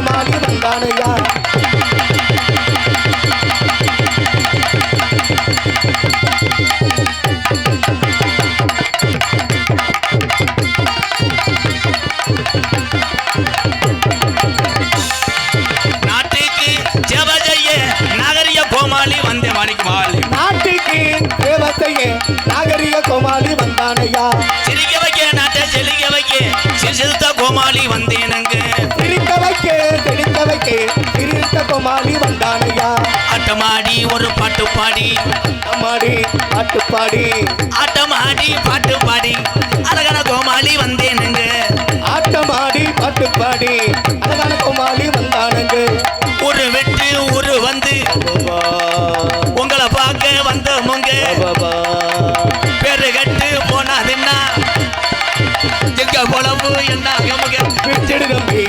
கோமாளி வந்தானையா கோமாளி வந்தானையா? ஆட்டமாடி ஒரு பாட்டு பாடி. அம்மாடி பாட்டுப்பாடி ஆட்டமாடி பாட்டு பாடி. அழகான கோமாளி வந்தேனுங்க. ஆட்டமாடி பாட்டுப்பாடி அழகான கோமாளி வந்தானுங்க. ஒரு வெட்டு ஒரு வந்து. உங்களை பார்க்க வந்தவங்க. பேரு கட்டு போனாதுன்னா எங்க குழம்பு என்ன? கமுக விட்டுடு தம்பி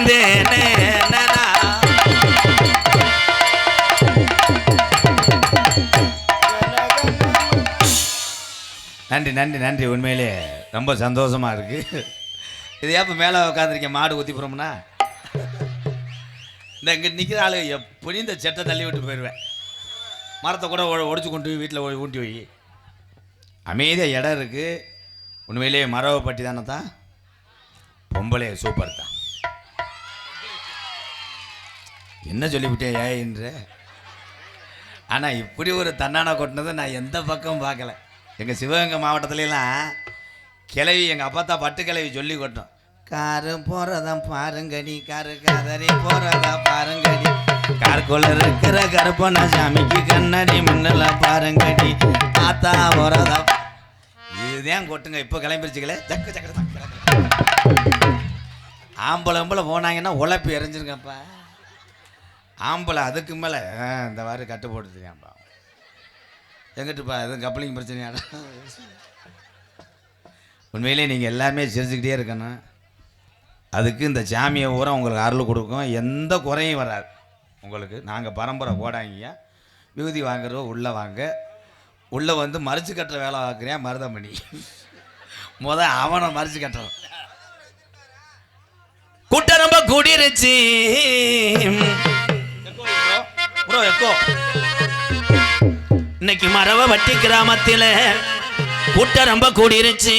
வந்தேனே நன்றி நன்றி நன்றி. உண்மையிலே ரொம்ப சந்தோஷமா இருக்கு. இது ஏப்ப மேலே உட்காந்துருக்கேன் மாடு ஊற்றி ஊற்றிப்புறோம்னா இந்த இங்கே நிற்கிற ஆளு எப்படி இந்த செட்டை தள்ளி விட்டு போயிடுவேன். மரத்தை கூட ஒடிச்சு கொண்டு போய் வீட்டில் ஊட்டி வை. அமைதியாக இடம் இருக்குது உண்மையிலேயே மரவை பட்டி தானே தான்? பொம்பளை சூப்பர் தான். என்ன சொல்லிவிட்டேன் ஏன்ற ஆனால் இப்படி ஒரு தன்னான கொட்டினதை நான் எந்த பக்கமும் பார்க்கல. எங்கள் சிவகங்கை மாவட்டத்துலலாம் கிளவி எங்கள் அப்பா தான் பட்டு கிளவி சொல்லி கொட்டோம் காரு போகிறதான் பாருங்கடி காரு காதறி போகிறதா பாருங்கடி. காருக்குள்ள இருக்கிற கருப்பண்ணா சாமிக்கு கண்ணடி மண்ணில் பாருங்கடி. தாத்தா போகிறதா இதுதான் கொட்டுங்க இப்போ கிளம்பிருச்சுங்களே ஜக்கு ஜக்கு ஜக்கு, ஆம்பளை ஆம்பளை போனாங்கன்னா உழைப்பு எரிஞ்சிருங்கப்பா. ஆம்பளை அதுக்கு மேலே இந்த வாரி கட்டு போட்டுருக்கேன்ப்பா எங்கிட்டுப்பா எதுவும் கப்பலிங் பிரச்சனையாடா உண்மையிலே நீங்கள் எல்லாமே சிரிச்சுக்கிட்டே இருக்கணும். அதுக்கு இந்த சாமியை ஊரம் உங்களுக்கு அருள் கொடுக்கும். எந்த குறையும் வராது. உங்களுக்கு நாங்கள் பரம்பரை கோடாங்கியா விகுதி வாங்குறோம் உள்ளே வாங்க. உள்ளே வந்து மறிச்சு கட்டுற வேலை பார்க்குறேன் மருதமணி? முத அவனை மறிச்சு கட்டுறோம் கூட்டம் ரொம்ப கூடிருச்சு. Bro echo. இன்னைக்கு மரவ வட்டி கிராமத்தில் கூட்டம் ரொம்ப கூடிருச்சு.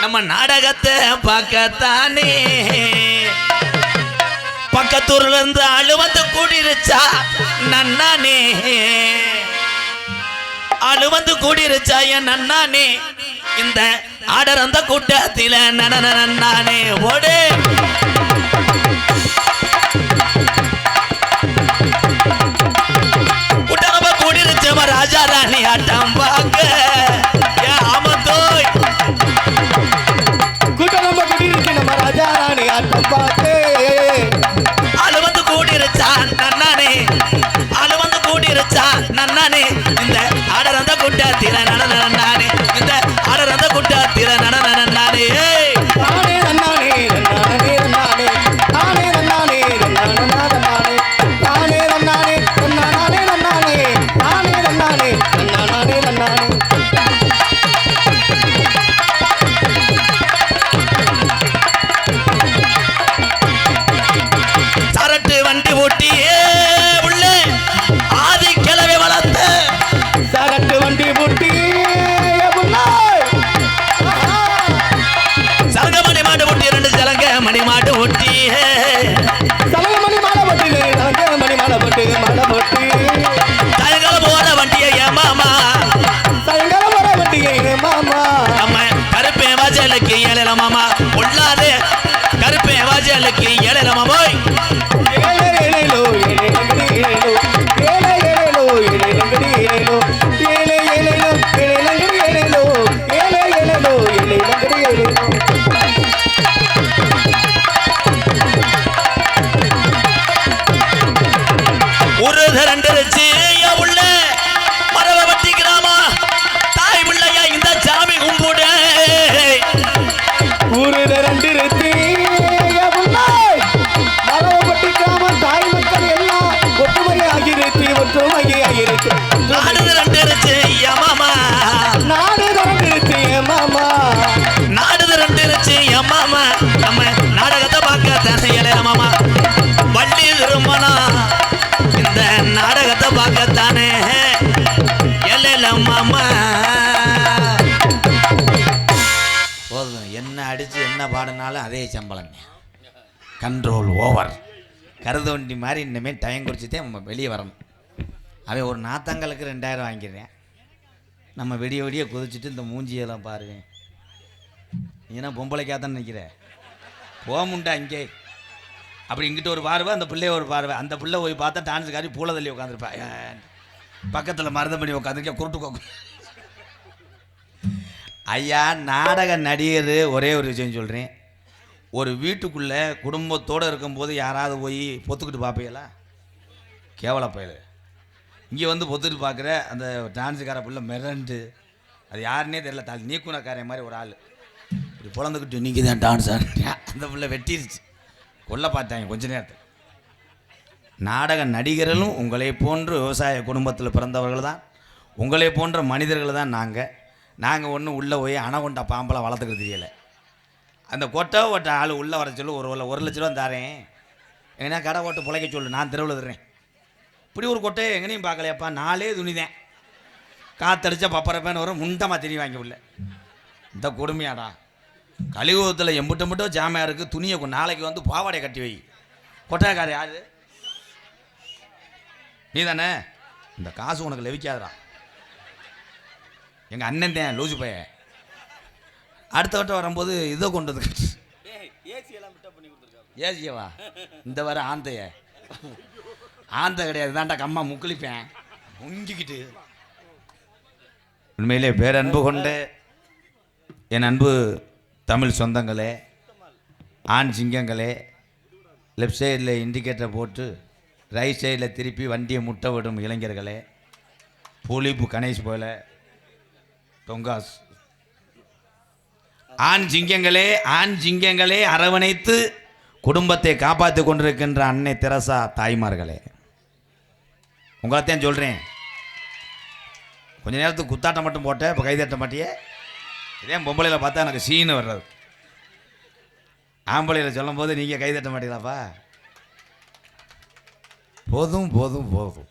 நம்ம நாடகத்தை பார்க்கத்தானே. பக்கத்தூர்ல இருந்து ஆளு வந்து கூடிருச்சா? நன்னானே. ஆளு வந்து கூடிருச்சா? என் நன்னானே. இந்த ஆடர் அந்த கூட்டத்தில நன நன்னானே. ஓடு. பாடினாலும் அதே சம்பளம் கண்ட்ரோல் ஓவர் கருது வண்டி மாதிரி இனிமேல் டைம் குடிச்சுட்டே நம்ம வெளியே வரணும். அவன் ஒரு நாத்தங்களுக்கு ரெண்டாயிரம் வாங்கிடுறேன். நம்ம வெடிய வெடிய குதிச்சுட்டு இந்த மூஞ்சியெல்லாம் பாருங்க. ஏன்னா பொம்பளைக்காத்தான் நினைக்கிற? போமுண்டா இங்கே. அப்படி இங்கிட்ட ஒரு பார்வை அந்த பிள்ளைய ஒரு பார்வை. அந்த பிள்ளை போய் பார்த்தா டான்ஸுக்காரி பூல தள்ளி உட்காந்துருப்பா பக்கத்தில் மருதம் பண்ணி உட்காந்துருக்க குருட்டு ஐயா நாடக நடிகர் ஒரே ஒரு விஷயம் சொல்கிறேன் ஒரு வீட்டுக்குள்ளே குடும்பத்தோடு இருக்கும்போது யாராவது போய் பொத்துக்கிட்டு பார்ப்பீங்களா கேவல பயல் இங்கே வந்து பொத்துட்டு பார்க்குற அந்த டான்ஸுக்கார பிள்ளை மிரண்டு. அது யாருன்னே தெரியல தாள் நீக்குனக்காரன் மாதிரி ஒரு ஆள். இப்படி பிறந்துக்கிட்டு நீங்கள் தான் டான்ஸ் அந்த பிள்ளை வெட்டிருச்சு. கொல்ல பார்த்தாங்க கொஞ்ச நேரத்தில். நாடக நடிகர்களும் உங்களை போன்று விவசாய குடும்பத்தில் பிறந்தவர்கள் தான் உங்களை போன்ற மனிதர்கள் தான் நாங்கள் நாங்கள் ஒன்றும் உள்ளே போய் அணகொண்ட பாம்பெல்லாம் வளர்த்துக்கிறது தெரியலை. அந்த கொட்டை ஓட்ட ஆள் உள்ளே வர சொல்லு ஒரு ஒரு லட்ச ரூபா தாரேன். எங்கன்னா கடை ஓட்டு பிழைக்க சொல்லு நான் தெருவில் தர்றேன். இப்படி ஒரு கொட்டையை எங்கனையும் பார்க்கலையாப்பா நாளே துணிதேன். காத்தடிச்சா பப்பரப்பேன்னு வரும் முண்டமாக திணி வாங்கி உள்ள. இந்த கொடுமையாடா. கலியுகத்தில் எம்பிட்டு மட்டும் ஜாமையாக இருக்குது துணியை நாளைக்கு வந்து பாவாடை கட்டி வை. கொட்டைக்கார யாரு? நீ தானே இந்த காசு உனக்கு லெவிக்காதடா. எங்கள் அண்ணன் தான் லூசு பைய அடுத்த வட்டம் வரும்போது இதை கொண்டு வந்து ஏசியவா? இந்த வர ஆந்தைய. ஆந்தை கிடையாது தான்டா கம்மா முக்களிப்பேன். முங்கிக்கிட்டு. உண்மையிலே பேரன்பு கொண்டு என் அன்பு தமிழ் சொந்தங்களே ஆண் சிங்கங்களே லெஃப்ட் சைடில் இண்டிகேட்டரை போட்டு ரைட் சைடில் திருப்பி வண்டியை முட்டை விடும் இளைஞர்களே புலிப்பு கணேஷ் போல டொங்காஸ் ஆண் சிங்கங்களே ஆண் சிங்கங்களே அரவணைத்து குடும்பத்தை காப்பாற்றி கொண்டிருக்கின்ற அன்னை தெரசா தாய்மார்களே. உங்களைத்தான் சொல்கிறேன் கொஞ்ச நேரத்துக்கு குத்தாட்டம் மட்டும் போட்டேன் இப்போ கைதட்ட மாட்டியே? இதே பொம்பளையில் பார்த்தா எனக்கு சீனு வர்றது. ஆம்பளையில் சொல்லும்போது நீங்கள் கைதட்ட மாட்டீங்களாப்பா? போதும் போதும் போதும்.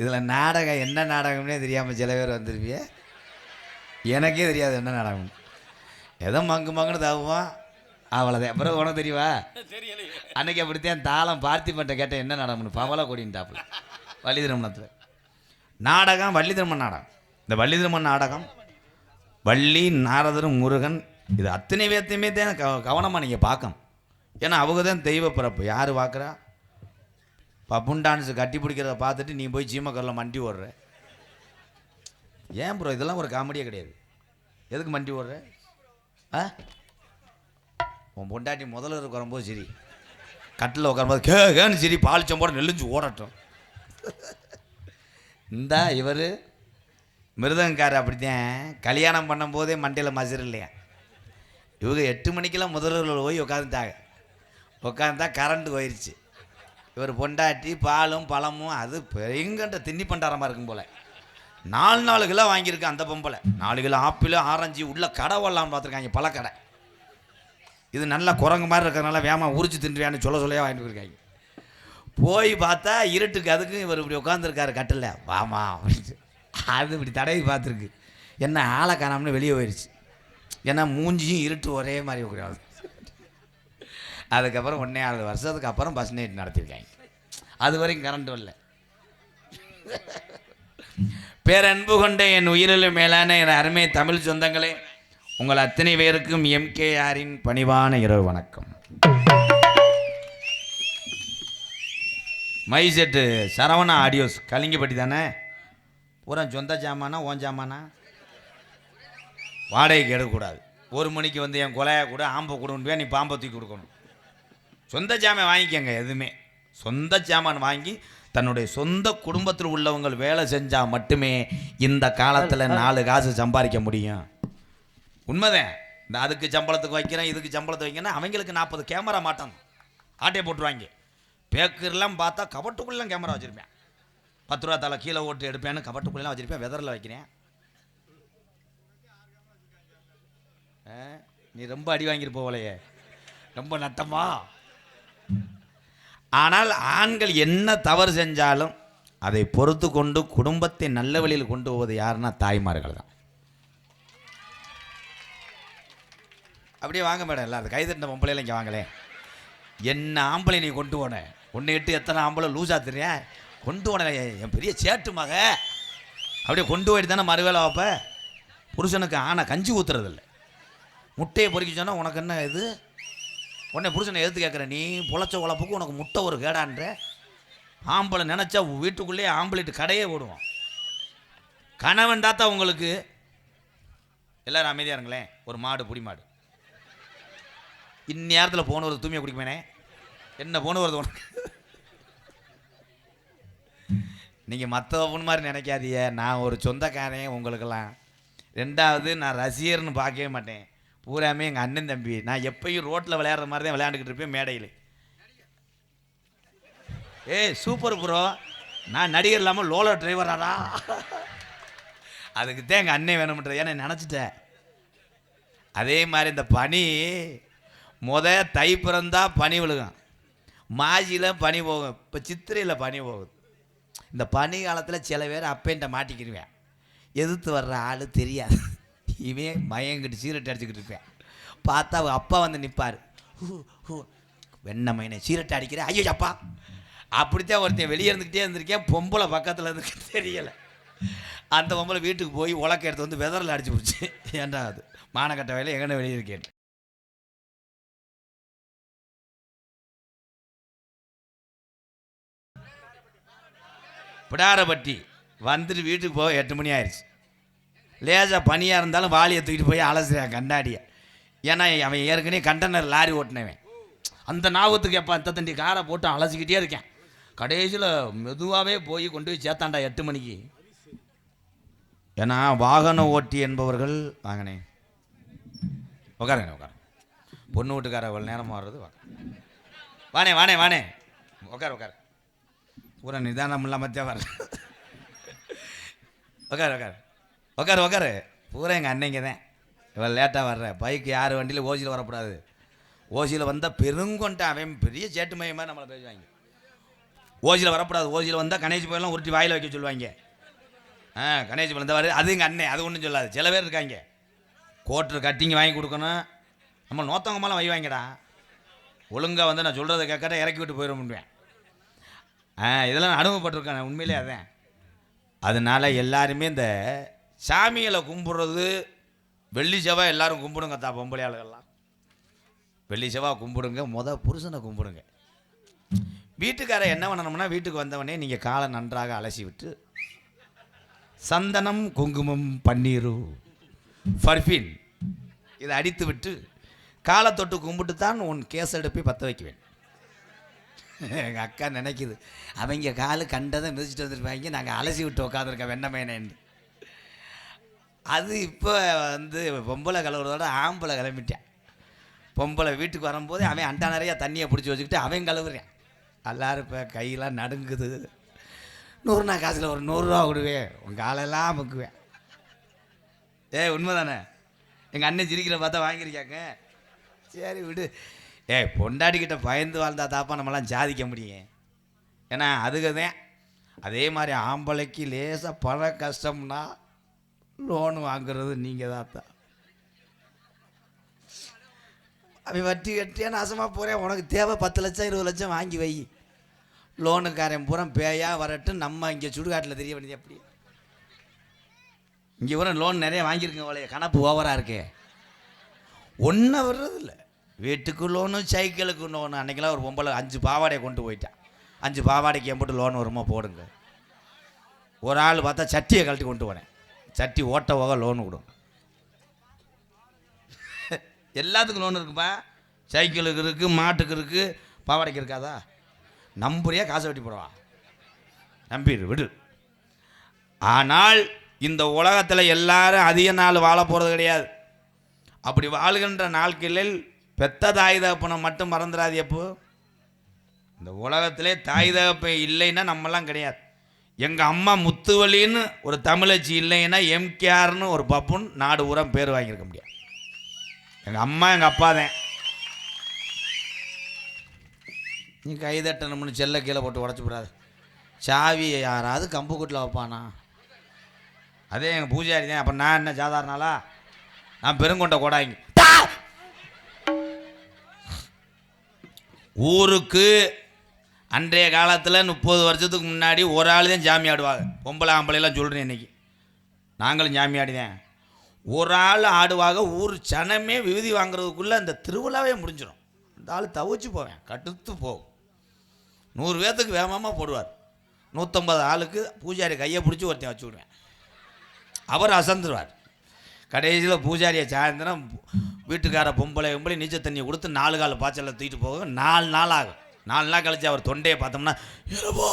இதில் நாடகம் என்ன நாடகம்னே தெரியாமல் சில பேர் வந்திருப்பிய. எனக்கே தெரியாது என்ன நாடகம். ஏதோ மங்கு மங்குன்னு தாவுவான் அவ்வளோதான் அப்புறம் உனக்கு தெரியவா அன்னைக்கு அப்படித்தான் தாளம் பார்த்திபன்ட்ட கேட்டேன் என்ன நாடகம்னு? பவள கொடின்ட்டாப்புல. வள்ளி திருமணத்தில் நாடகம் வள்ளி திருமண நாடகம். இந்த வள்ளி திருமண நாடகம் வள்ளி நாரதரும் முருகன் இது அத்தனை பேர்த்தையுமே தான் கவ கவனமாக நீங்கள் பார்க்கணும். ஏன்னா அவங்க தான் தெய்வ பிறப்பு. யார் பார்க்குறா? பப்புன் டான்ஸு கட்டி பிடிக்கிறத பார்த்துட்டு நீ போய் ஜீமக்கரில் மண்டி ஓடுற. ஏன் ப்ரோ இதெல்லாம் ஒரு காமெடியே கிடையாது. எதுக்கு மண்டி ஓடுற? ஆ? உன் பொண்டாட்டி முதல்ல இருக்க சரி. கட்டில் உட்காரும்போது கே கேன்னு சரி பாலிச்சம் போட நெல்லிஞ்சு ஓடட்டும். இந்த இவர். மிருதங்கார் அப்படித்தான். கல்யாணம் பண்ணும்போதே மண்டையில் மசர் இல்லையா? இவங்க எட்டு மணிக்கெல்லாம் முதல்வர்கள் போய் உட்காந்துட்டாங்க உட்காந்தா கரண்ட் போயிடுச்சு இவர் பொண்டாட்டி பாலும் பழமும் அது பெரியங்கன்ற தின்னி பண்டாரமாக இருக்கும் போல. நாலு நாலு கிலோ வாங்கியிருக்கு அந்த பொம்பளை. நாலு கிலோ ஆப்பிள் ஆரஞ்சு உள்ள கடை வரலாம்னு பார்த்துருக்காங்க பழக்கடை இது நல்லா குரங்கு மாதிரி இருக்கிறதுனால வேமா உரிச்சு தின்றியான்னு சொல்ல சொல்லையாக வாங்கிட்டு போயிருக்காங்க. போய் பார்த்தா இருட்டுக்கு அதுக்கும் இவர் இப்படி உட்காந்துருக்காரு கட்டில் வாமா அப்படின்ட்டு. அது இப்படி தடவி பார்த்துருக்கு. என்ன ஆளை காணாமனு வெளியே போயிடுச்சு ஏன்னா மூஞ்சியும் இருட்டு ஒரே மாதிரி கூடாது அதுக்கப்புறம் ஒன்றே ஆறு வருஷத்துக்கு அப்புறம் பஸ் நைட் நடத்திருக்காங்க அது வரைக்கும் கரண்ட் வரல பேரன்பு கொண்ட என் உயிரிலும் மேலான என் அருமை தமிழ் சொந்தங்களே உங்கள் அத்தனை பேருக்கும் எம்கேஆரின் பணிவான இரவு வணக்கம். மைசெட்டு சரவணா ஆடியோஸ் கலிங்கப்பட்டி தானே? பூரா சொந்த ஜாமானா ஓன் ஜாமானா வாடகைக்கு எடுக்கக்கூடாது. ஒரு மணிக்கு வந்து என் கொலையை கூட ஆம்பை கொடுன்னு நீ பாம்பை தூக்கி கொடுக்கணும். சொந்த ஜாமான் வாங்கிக்கங்க எதுவுமே. சொந்த ஜாமான் வாங்கி தன்னுடைய சொந்த குடும்பத்தில் உள்ளவங்கள் வேலை செஞ்சால் மட்டுமே இந்த காலத்தில் நாலு காசு சம்பாதிக்க முடியும். உண்மைதான். இந்த அதுக்கு சம்பளத்துக்கு வைக்கிறேன் இதுக்கு சம்பளத்துக்கு வைக்கிறேன் அவங்களுக்கு நாற்பது கேமரா மாட்டோம் ஆட்டையை போட்டுருவாங்க. பேக்கர்லாம் பார்த்தா கபட்டுக்குள்ளே கேமரா வச்சுருப்பேன். பத்து ரூபா தலை கீழே ஓட்டு எடுப்பேன்னு கபட்டுக்குள்ளெல்லாம் வச்சுருப்பேன். வெதரில் வைக்கிறேன். ஆ, நீ ரொம்ப அடி வாங்கிட்டு போகலையே. ரொம்ப நட்டமா? ஆனால் ஆண்கள் என்ன தவறு செஞ்சாலும் அதை பொறுத்து கொண்டு குடும்பத்தை நல்ல வழியில் கொண்டு போவது யாருன்னா தாய்மார்கள் தான். அப்படியே வாங்க மேடம் இல்லை அது கைதட்டின பொம்பளையில இங்கே வாங்களே என்ன ஆம்பளை நீ கொண்டு போன? ஒன்று எட்டு எத்தனை ஆம்பளை லூஸா தெரியா? கொண்டு போன என் பெரிய சேட்டு மக. அப்படியே கொண்டு போயிட்டு தானே மறுவேளை வைப்ப? புருஷனுக்கு ஆனை கஞ்சி ஊற்றுறதில்ல முட்டையை பொறுக்கி சொன்னால் உனக்கு என்ன இது? உடனே புருஷனை எடுத்து கேட்குற நீ பொழைச்ச உழப்புக்கு உனக்கு முட்டை ஒரு கேடான்ற. ஆம்பளை நினச்சா வீட்டுக்குள்ளேயே ஆம்பளைட்டு கடையே போடுவோம் கணவன் தாத்தா உங்களுக்கு எல்லோரும் அமைதியாக இருங்களேன் ஒரு மாடு புடி மாடு. இந்நேரத்தில் போன ஒரு தூய்மையை குடிக்குமேனே. என்ன போன வருது உனக்கு? நீங்கள் மற்ற பொண்ணு மாதிரி நினைக்காதீங்க நான் ஒரு சொந்தக்காரன் உங்களுக்கெல்லாம். ரெண்டாவது நான் ரசிகர்னு பார்க்கவே மாட்டேன். பூராமே எங்கள் அண்ணன் தம்பி. நான் எப்பயும் ரோட்டில் விளையாடுற மாதிரி தான் விளையாண்டுக்கிட்டு இருப்பேன் மேடையில். ஏய் சூப்பர் ப்ரோ நான் நடிகர் இல்லாமல் லோலோ டிரைவராடா அதுக்கு தான் எங்கள் அண்ணன் வேணும்ன்றது ஏன்னா நினச்சிட்டேன் அதே மாதிரி இந்த பனி முத தை பிறந்தா பனி விழுகும். மாஜியில் பனி போகும். இப்போ சித்திரையில் பனி போகுது. இந்த பனி காலத்தில் சில பேர் அப்பேன்ட்ட மாட்டிக்கிடுவேன் எதிர்த்து வர்ற ஆள் தெரியாது. இவன் மயங்கிட்டு சீரட் அடிச்சுக்கிட்டு இருப்பேன். பார்த்தா அவ அப்பா வந்து நிற்பார் வெண்ண மைனை சீரட்டை அடிக்கிறேன் ஐயோ அப்பா. அப்படித்தான் ஒருத்தன் வெளியே இருந்துக்கிட்டே இருந்திருக்கேன். பொம்பளை பக்கத்தில் இருந்து தெரியலை. அந்த பொம்பளை வீட்டுக்கு போய் உலக்க எடுத்து வந்து வெதரில் அடிச்சு பிடிச்சி. ஏன்டா அது? மானக்கட்ட வேலை எங்கன்னு வெளியே இருக்கேன். பிடாரப்பட்டி வந்துட்டு வீட்டுக்கு போக எட்டு மணி ஆயிடுச்சு லேசாக பனியாக இருந்தாலும் வாளியை தூக்கிட்டு போய் அலசுறான் கண்டாடியை ஏன்னா அவன் ஏற்கனவே கண்டனர் லாரி ஓட்டினவன். அந்த நாவத்துக்கு எப்போ அந்த தண்டி காரை போட்டு அலசிக்கிட்டே இருக்கேன். கடைசியில் மெதுவாகவே போய் கொண்டு போய் சேர்த்தாண்டா எட்டு மணிக்கு. ஏன்னா வாகன ஓட்டி என்பவர்கள் வாங்கினே உட்காருங்க உட்காரு பொண்ணு வீட்டுக்கார அவ்வளோ நேரம் வர்றது வானே வானே வானே உட்காரு உட்காரு. பூரா நிதானம் இல்லாமத்தே வர உட்காரு உட்காரு. உட்காரு உக்காரு. பூரா எங்கள் அன்னைங்க தான். இவ்வளோ லேட்டாக வர்ற. பைக் யார் வண்டியில் ஓசியில் வரக்கூடாது. ஓசியில் வந்தால் பெருங்கொண்டா அவன் பெரிய சேட்டு மையமாக நம்மளை பேசுவாங்க. ஓசியில் வரக்கூடாது. ஓசியில் வந்தால் கணேஷ் போயெல்லாம் உருட்டி வாயில் வைக்க சொல்லுவாங்க. ஆ கணேஷ் போய் வர அது எங்கள் அண்ணன் அது ஒன்றும் சொல்லாது. சில பேர் இருக்காங்க. கோட்டர் கட்டிங்க வாங்கி கொடுக்கணும். நம்ம நோத்தவங்க மேலே வைவாங்கடா ஒழுங்காக வந்து நான் சொல்கிறத கேட்கற இறக்கி விட்டு போயிட முடியும் ஆ இதெல்லாம் நான் அனுபவப்பட்டிருக்கேன். உண்மையிலே அதான். அதனால எல்லாருமே இந்த சாமிகளை கும்பிட்றது வெள்ளி செவ்வாய் எல்லாரும் கும்பிடுங்க தா பொம்பளை ஆளுகள்லாம். வெள்ளி செவ்வாய் கும்பிடுங்க முத புருஷனை கும்பிடுங்க. வீட்டுக்காரர் என்ன பண்ணணும்னா வீட்டுக்கு வந்தவொடனே நீங்கள் காலை நன்றாக அலசி விட்டு சந்தனம் குங்குமம் பன்னீரு பர்ஃபின் இதை அடித்து விட்டு காலை தொட்டு கும்பிட்டு தான் உன் கேஸ் எடுப்பி பற்ற வைக்குவேன். எங்கள் அக்கா நினைக்குது அவங்க காலு கண்டதை மிதிச்சிட்டு வந்துருப்பாங்க நாங்கள் அலசி விட்டு உட்காந்துருக்கோம் வெண்ணமேனேன்னு அது இப்போ வந்து பொம்பளை கழுவுறதோட ஆம்பளை கிளம்பிட்டேன். பொம்பளை வீட்டுக்கு வரும்போது அவன் அண்டா நிறையா தண்ணியை பிடிச்சி வச்சுக்கிட்டு அவன் கழுவுறேன். எல்லாரும் இப்போ கையெல்லாம் நடுங்குது. நூறுனா காசில் ஒரு நூறுரூவா விடுவேன் உன் காலெல்லாம் முக்குவேன். ஏய் உண்மை தானே எங்கள் அண்ணன் சிரிக்கிற பார்த்தா வாங்கியிருக்காங்க. சரி விடு. ஏய் பொண்டாடிக்கிட்ட பயந்து வாழ்ந்தா தாப்பா நம்மளாம் சாதிக்க முடியும். ஏன்னா அதுக்கு தான் அதே மாதிரி ஆம்பளைக்கு லேசாக பண கஷ்டம்னா லோன் வாங்குறது நீங்கள் தான் தான் அவன் வட்டி கட்டியா நாசமாக போகிறேன் உனக்கு தேவை பத்து லட்சம் இருபது லட்சம் வாங்கி வை. லோனுக்காரன் பூரா பேயா வரட்டும் நம்ம இங்கே சுடுகாட்டில் தெரிய வேண்டியது எப்படி? இங்கே பூரா லோன் நிறைய வாங்கியிருக்கேன் அவளைய கணப்பு ஓவராக இருக்கே. ஒன்றும் வர்றதில்ல. வீட்டுக்கு லோனு சைக்கிளுக்கு லோனு அன்றைக்கெல்லாம் ஒரு பொம்பளை அஞ்சு பாவாடையை கொண்டு போயிட்டான் அஞ்சு பாவாடைக்கு எம்பிட்டு லோன் வருமா போடுங்க. ஒரு ஆள் பார்த்தா சட்டியை கழட்டி கொண்டு போனேன். சட்டி ஓட்ட போக லோன் கொடு எல்லாத்துக்கும் லோன் இருக்குப்பா சைக்கிளுக்கு இருக்குது மாட்டுக்கு இருக்குது பாவாடைக்கு இருக்காதா? நம்புறியா காசை வெட்டி போடுவா? நம்பிடு விடு. ஆனால் இந்த உலகத்தில் எல்லாரும் அதிக நாள் வாழ போகிறது கிடையாது. அப்படி வாழ்கின்ற நாட்களில் பெத்த தாய் தகப்பனை மட்டும் மறந்துடாது எப்போ இந்த உலகத்திலே தாய் தகப்பன் இல்லைன்னா நம்மலாம் கிடையாது. எங்கள் அம்மா முத்துவலின்னு ஒரு தமிழச்சி இல்லைன்னா எம்கேஆர்னு ஒரு பப்புன் நாடு ஊரம் பேர் வாங்கியிருக்க முடியாது. எங்கள் அம்மா எங்கள் அப்பா தான். நீ கை தட்டணும்னு செல்ல கீழே போட்டு உடச்சி விடாது சாவியை யாராவது கம்பு கூட்டில் வைப்பானா? அதே எங்கள் பூஜாரி தான். அப்போ நான் என்ன சாதாரணாலா நான் பெருங்கொண்ட கோடாங்க. ஊருக்கு அன்றைய காலத்தில் முப்பது வருஷத்துக்கு முன்னாடி ஒரு ஆள் தான் ஜாமி ஆடுவாங்க. பொம்பளை ஆம்பளைலாம் சொல்கிறேன் இன்னைக்கு. நாங்களும் ஜாமி ஆடிதான் ஒரு ஆள் ஆடுவாங்க ஊர் சனமே விகுதி வாங்குறதுக்குள்ளே அந்த திருவிழாவே முடிஞ்சிடும் இந்த ஆள் தவிச்சு போவேன் கடுத்து போகும். நூறு பேர்த்துக்கு வேகமாக போடுவார். நூற்றம்பது ஆளுக்கு பூஜாரி கையை பிடிச்சி ஒருத்தன் வச்சு விடுவேன். அவர் அசந்துருவார். கடைசியில் பூஜாரியை சாயந்தரம் வீட்டுக்கார பொம்பளை பொம்பளை நீச்சல் தண்ணியை கொடுத்து நாலு கால பாய்ச்சலில் தூக்கிட்டு போக நாலு நாள் ஆகும். நாலு நாள் கழிச்சு அவர் தொண்டையை பார்த்தோம்னா இரவோ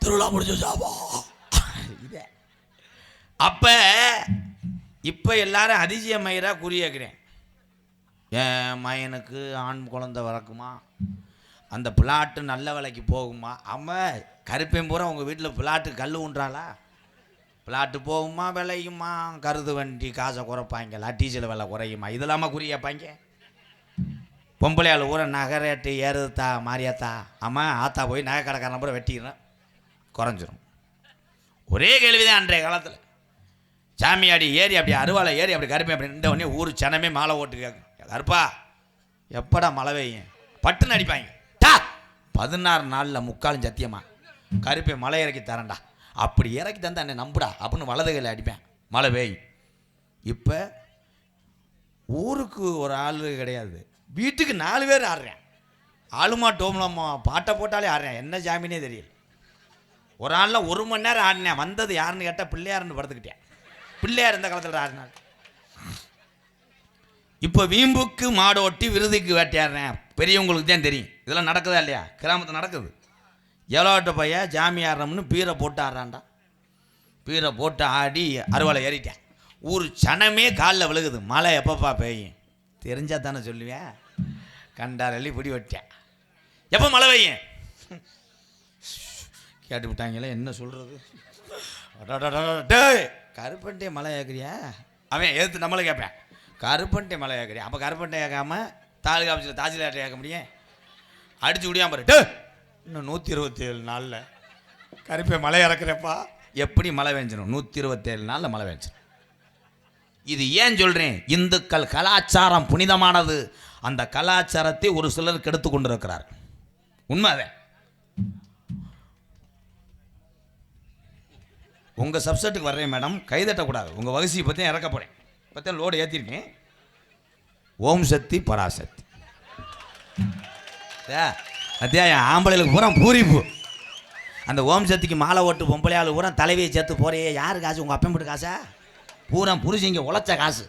திருவிழா முடிஞ்சு சாபா இதே. அப்போ இப்போ எல்லாரும் அதிசய மயிராக குறியேக்கிறேன் என் மயனுக்கு ஆண் குழந்தை வளர்க்குமா? அந்த பிளாட்டு நல்ல விலைக்கு போகுமா? அம்மா கருப்பேன் பூரா உங்கள் வீட்டில் பிளாட்டு கல் உண்றாளா பிளாட்டு போகுமா விளையுமா? கருது வண்டி காசை குறைப்பாங்க டீசல் விலை குறையுமா? இதெல்லாமா குறியப்பாங்க பொம்பளையால் ஊரை நகை ரேட்டு ஏறுதா மாறியாத்தா? அம்மா ஆத்தா போய் நகை கடைக்காரன் பூரா வெட்டிக்கிறேன் குறைஞ்சிரும். ஒரே கேள்விதான் அன்றைய காலத்தில். சாமியாடி ஏறி அப்படி அருவாளை ஏறி அப்படி கருப்பை அப்படி நின்ற உடனே ஊர் சனமே மாலை ஓட்டு கேட்கும். கருப்பா எப்படா மழை பெய்யும்? பட்டுன்னு அடிப்பாங்க. டா பதினாறு நாளில் முக்காலும் சத்தியமா? கருப்பை மலை இறக்கி தரேன்டா. அப்படி இறக்கி தந்தா என்னை நம்புடா அப்படின்னு வலது கையில் அடிப்பேன். மழை பெய்யும். இப்போ ஊருக்கு ஒரு ஆள் கிடையாது. வீட்டுக்கு நாலு பேர் ஆடுறேன். ஆளுமா டோம்லாமா பாட்டை போட்டாலே ஆடுறேன். என்ன ஜாமீனே தெரியல. ஒரு ஆளில் ஒரு மணி நேரம் ஆடினேன். வந்தது யாருன்னு கேட்டால் பிள்ளையாருன்னு படுத்துக்கிட்டேன். பிள்ளையார் இந்த காலத்தில் ஆடினாள் இப்போ வீம்புக்கு மாடு ஓட்டி விருதுக்கு வேட்டையாடுறேன். பெரியவங்களுக்கு தான் தெரியும். இதெல்லாம் நடக்குதா இல்லையா? கிராமத்தில் நடக்குது. எவ்வளோட்ட பையன் ஜாமி ஆடுறோம்னு பீரை போட்டு ஆடுறான்டா. பீரை போட்டு ஆடி அறுவலை ஏறிட்டேன். ஊர் சனமே காலில் விழுகுது. மழை எப்பப்பா பெய்யும்? தெரிஞ்சா தானே சொல்லுவேன். கண்டார் பிடி வட்டேன். எப்போ மழை பெய்யும்? கேட்டு விட்டாங்களே என்ன சொல்கிறது டேய் கருப்பன்ட்டே மழை கேட்குறியா அவன் எதிர்த்து நம்மளை கேட்பேன். கருப்பன்ட்டே மலை கேட்குறியா அப்போ கருப்பன்ட்டை கேட்காம தாலுகா ஆஃபீஸில் தாசில்தார்ட்ட கேட்க முடியும்? அடிச்சு விடியாம பாரு. டே இன்னும் நூற்றி இருபத்தேழு நாளில் கருப்பை மழை இறக்குறப்பா எப்படி மழை பெஞ்சிடும் நூற்றி இருபத்தேழு நாளில் மழை பெஞ்சிடும் இது ஏன் சொல்கிறேன் இந்துக்கள் கலாச்சாரம் புனிதமானது. அந்த கலாச்சாரத்தை ஒரு சிலர் கெடுத்து கொண்டிருக்கிறார். உண்மை உங்கள் சப்செட்டுக்கு வர்றேன் மேடம் கைதட்டக்கூடாது. உங்கள் வகுசியை பற்றி இறக்க போகிறேன் பற்றி லோடு ஏற்றிருக்கேன் ஓம் சக்தி பராசக்தி. அத்தியாயம் ஆம்பளைகளுக்கு பூரா பூரிப்பு. அந்த ஓம் சக்திக்கு மாலை ஓட்டு பொம்பளையாள் பூரா தலைவியை சேர்த்து போகிறே யாரு காசு? உங்கள் அப்பன் போட்டு காசா? பூரா புருஷங்க உழைச்ச காசு.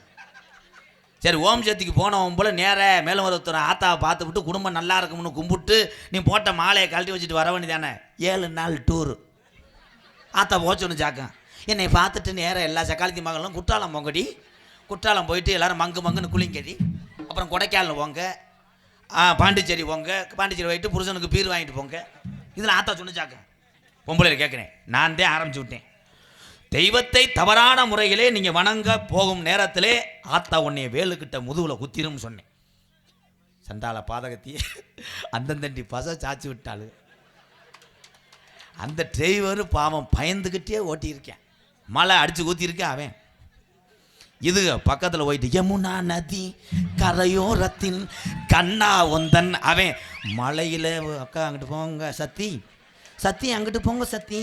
சரி ஓம் சக்திக்கு போனவன் போல் நேர மேலும் ஒருத்தர் ஆத்தாவை பார்த்துவிட்டு குடும்பம் நல்லா இருக்கும்னு கும்பிட்டு நீ போட்ட மாலையை கழட்டி வச்சுட்டு வர வேண்டியதானே? ஏழு நாள் டூரு ஆத்தா போச்சோன்னு ஜாக்கம். என்னை பார்த்துட்டு நேராக எல்லா சக்காலத்தி மகளும் குற்றாலம் போங்கடி. குற்றாலம் போயிட்டு எல்லாரும் மங்கு மங்குன்னு குளிங்கடி. அப்புறம் கொடைக்கானல் போங்க. பாண்டிச்சேரி போங்க. பாண்டிச்சேரி போயிட்டு புருஷனுக்கு பீர் வாங்கிட்டு போங்க. இதில் ஆத்தா சொன்னிச்சாக்க பொம்பளையில் கேட்குறேன் நான் தான் ஆரம்பிச்சு விட்டேன். தெய்வத்தை தவறான முறையிலே நீங்கள் வணங்க போகும் நேரத்திலே ஆத்தா உன்னைய வேலுக்கிட்ட முதுகில் குத்திரும் சொன்னேன். சண்டால பாதகத்தையே அந்தந்தண்டி பச சாச்சி விட்டாளு. அந்த டிரைவர் பாவம் பயந்துக்கிட்டே ஓட்டியிருக்கேன். மழை அடித்து ஊற்றிருக்கேன் அவன். இது பக்கத்தில் போயிட்டு யமுனா நதி கரையோரத்தின் கண்ணா ஒந்தன் அவன். மலையில் அக்கா அங்கிட்டு போங்க சத்தி. சத்தி அங்கிட்டு போங்க சத்தி.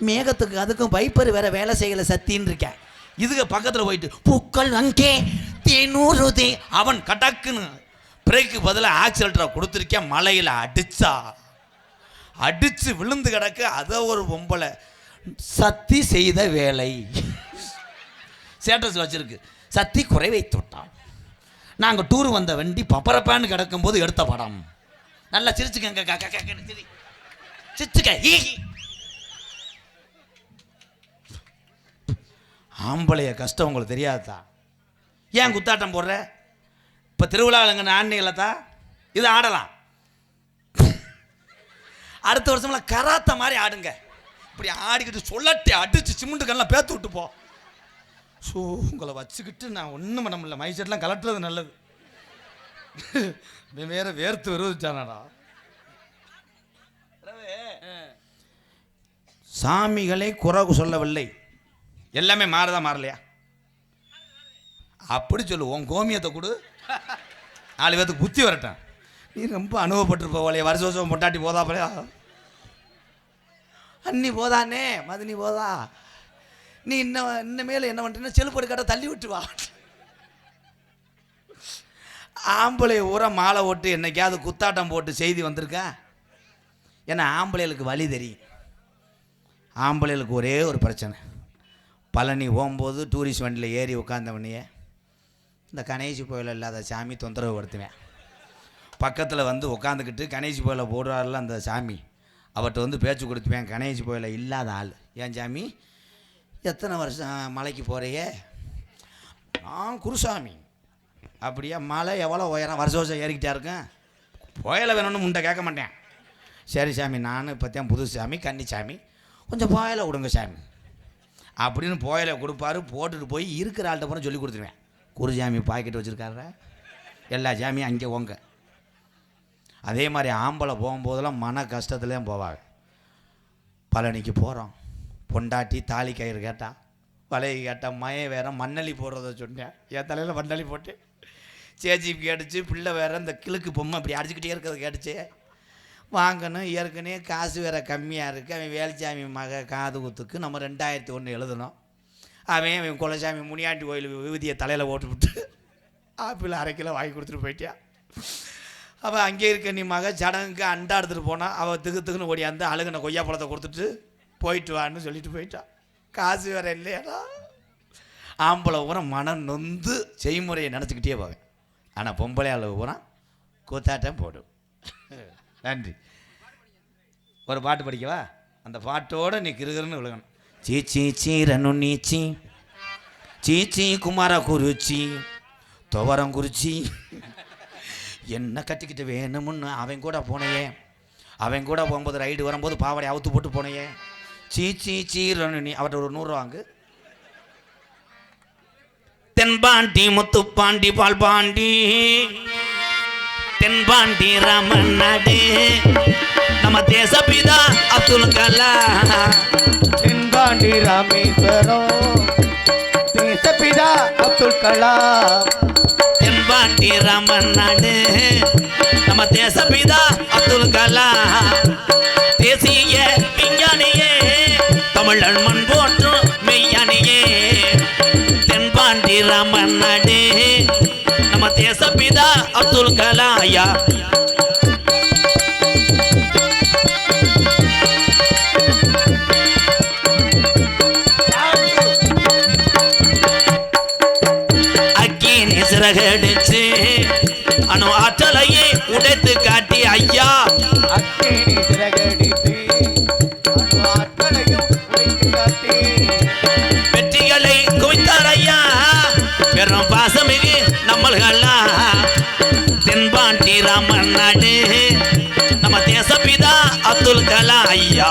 மேகத்துக்கு அதுக்கும் பைப்பர் வேற வேலை செய்யலை சத்தின்னு இருக்கேன். இதுக்கு பக்கத்தில் போயிட்டு பூக்கள் அங்கே தேனூறுதே. அவன் கடக்குன்னு பிரேக்கு பதிலாக ஆக்சிலேட்டரை கொடுத்துருக்கேன் மலையில் அடிச்சா. அடித்து விழுந்து கிடக்க அதை ஒரு பொம்பளை. சத்தி செய்த வேலை. ஸ்டேட்டஸ் வச்சுருக்கு. சத்தி குறை வைத்து விட்டான் நாங்கள் டூர் வந்த வண்டி பப்பரப்பான்னு கிடக்கும்போது எடுத்த படம். நல்லா சிரிச்சுக்கங்க சிரிச்சுக்க ஈ. ஆம்பளைய கஷ்டம் உங்களுக்கு தெரியாதா ஏன் குத்தாட்டம் போடுற? இப்போ திருவிழாவிலங்க ஆண்டிகளத்தா இது ஆடலாம். அடுத்த வருஷம்லாம் கராத்த மாதிரி ஆடுங்க. இப்படி ஆடிக்கிட்டு சொல்லட்டி அடிச்சு சிமெண்ட் கல்லாம் பேத்து விட்டு போ. ஸோ உங்களை வச்சுக்கிட்டு நான் ஒன்றும் பண்ண முடியல. மைசெட்லாம் கலட்டுறது நல்லது. வேற வேர்த்து விரோதிச்சானடா. சாமிகளை குறை சொல்லவில்லை. எல்லாமே மாறுதா மாறலையா? அப்படி சொல்லு உன் கோமியத்தை கொடு. நாலு பேத்துக்கு புத்தி வரட்டும். நீ ரொம்ப அனுபவப்பட்டிருப்ப போலையே வருஷ வருஷம் பொட்டாட்டி போதா போலையா. அன்னி போதானே மதினி போதா. நீ இன்னும் இன்னமேல என்ன பண்ணுறேன்னா செலுப்படு கடை தள்ளி விட்டுவா ஆம்பளை ஊற மாலை ஓட்டு என்னைக்காவது குத்தாட்டம் போட்டு செய்தி வந்திருக்கா? ஏன்னா ஆம்பளைகளுக்கு வழி தெரியும். ஆம்பளைகளுக்கு ஒரே ஒரு பிரச்சனை. பழனி போகும்போது டூரிஸ்ட் வண்டியில் ஏறி உட்காந்தவனையே இந்த கணேசி கோயில் இல்லாத சாமி தொந்தரவு படுத்துவேன் பக்கத்தில் வந்து உட்காந்துக்கிட்டு கணேசி கோயிலை போடுறாருல அந்த சாமி அவர்கிட்ட வந்து பேச்சு கொடுத்துவேன் கணேசி கோயிலை இல்லாத ஆள். ஏன் சாமி எத்தனை வருஷம் மலைக்கு போகிறையே நான் குருசாமி. அப்படியே மலை எவ்வளோ உயரம் வருஷம் வருஷம் ஏறிக்கிட்டே இருக்கேன். புயலை வேணும்னு முண்டை கேட்க மாட்டேன். சரி சாமி நான் இப்போத்தான் புது சாமி கன்னி சாமி கொஞ்சம் புயலை விடுங்க சாமி. அப்படின்னு போயில கொடுப்பாரு போட்டுட்டு போய் இருக்கிற ஆள்கிட்ட பூரா சொல்லி கொடுத்துருவேன். குருஜாமி பாக்கெட் வச்சுருக்காரு எல்லா சாமியும் அங்கே ஓங்க அதே மாதிரி ஆம்பளை போகும்போதெல்லாம் மன கஷ்டத்துலேயும் போவாங்க. பழனிக்கு போகிறோம் பொண்டாட்டி தாலி கயிறு கேட்டால் வலையை கேட்டால் மய வேற மண்ணலி போடுறத சொன்னேன். என் தலையில் மண்ணள்ளி போட்டு சேச்சி கேட்டுச்சு பிள்ளை வேற இந்த கிழக்கு பொம்மை இப்படி அடிச்சுக்கிட்டே இருக்கிறது கேட்டுச்சு. வாங்கணும். ஏற்கனவே காசு வேற கம்மியாக இருக்குது அவன் வேலுச்சாமி மக காது குத்துக்கு நம்ம ரெண்டாயிரத்தி ஒன்று எழுதணும். அவன் அவன் குலசாமி முனியாண்டி கோயில் விபதியை தலையில் ஓட்டு விட்டு ஆப்பிள் அரை கிலோ வாங்கி கொடுத்துட்டு போயிட்டியா? அப்போ அங்கே இருக்க நீ மக சடங்குக்கு அண்டா எடுத்துகிட்டு போனால் அவள் திகு திகுன்னு ஓடியாந்து அழுகுன கொய்யா பழத்தை கொடுத்துட்டு போயிட்டு வான்னு சொல்லிட்டு போயிட்டான் காசு வேற இல்லையாடா? ஆம்பளை பூரா மனம் நொந்து செய்முறையை நினச்சிக்கிட்டே போவேன். ஆனால் பொம்பளை அளவு பூரா கூத்தாட்டம் போடும். நன்றி. ஒரு பாட்டு படிக்கவா? அந்த பாட்டோட நீ கிருகிருன்னு விழுகணும். சீ சீ சீரனு நீச்சி சீச்சி குமார குறிச்சி துவரம் குறிச்சி என்ன கட்டிக்கிட்டு வேணும்னு அவன் கூட போனையே. அவன் கூட போகும்போது ரைடு வரும்போது பாவாடை அவுத்து போட்டு போனையே. சீ சீ சீரனு நீ. அவர்கிட்ட ஒரு நூறுரூவா வாங்கு. தென்பாண்டி முத்துப்பாண்டி பால்பாண்டி. தென்பாண்டி ராமன் நாடு. நம்ம தேசபிதா அப்துல் கலாம். தென்பாண்டி ராமேஸ்வரம். தேசப்பிதா அப்துல் கலாம். தென்பாண்டி ராமன் நாடு. நம்ம தேசபிதா அப்துல் கலாம். தேசிய விஞ்ஞானியே தமிழன் மண் போற்றும் மெய்யானியே. தென்பாண்டி ராமன் நாடு. நம்ம தேசபிதா அப்துல் கலாம் ஐயா. சிறகடிச்சு அணு ஆற்றலையே உடைத்து காட்டி ஐயா! வெற்றிகளை குவித்தார் ஐயா! பெரும் பாசமிகு நம்மள்களா தென்பாண்டி ராமன் நாடு நம்ம தேசப்பிதா அப்துல் கலாம் ஐயா!